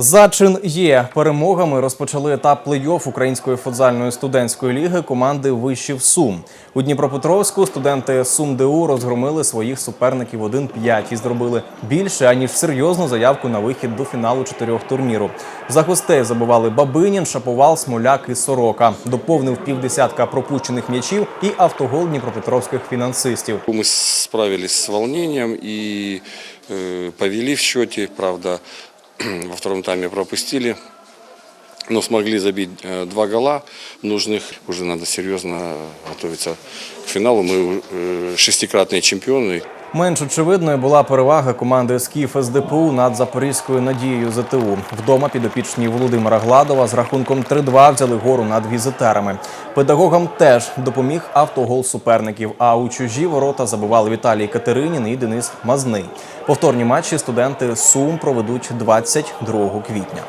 Зачин є перемогами розпочали етап плей-офф української футзальної студентської ліги команди Вишів Сум. У Дніпропетровську студенти Сум ДУ розгромили своїх суперників 1-5 і зробили більше аніж серйозну заявку на вихід до фіналу чотирьох турніру. За гостей забивали Бабинін, Шаповал, Смоляк і Сорока. Доповнив півдесятка пропущених м'ячів і автогол дніпропетровських фінансистів. Мы справились с волнением и э, повели в счете, правда, во втором тайме пропустили, но смогли забить э, два гола нужных. Уже надо серьезно готовиться к финалу. Мы э, шестикратные чемпионы. Менш очевидною була перевага команди Скіф СДПУ над запорізькою надією ЗТУ. Вдома підопічні Володимира Гладова з рахунком 3-2 взяли гору над візитерами. Педагогам теж допоміг автогол суперників. А у чужі ворота забивали Віталій Катеринін і Денис Мазний. Повторні матчі студенти Сум проведуть 22 квітня.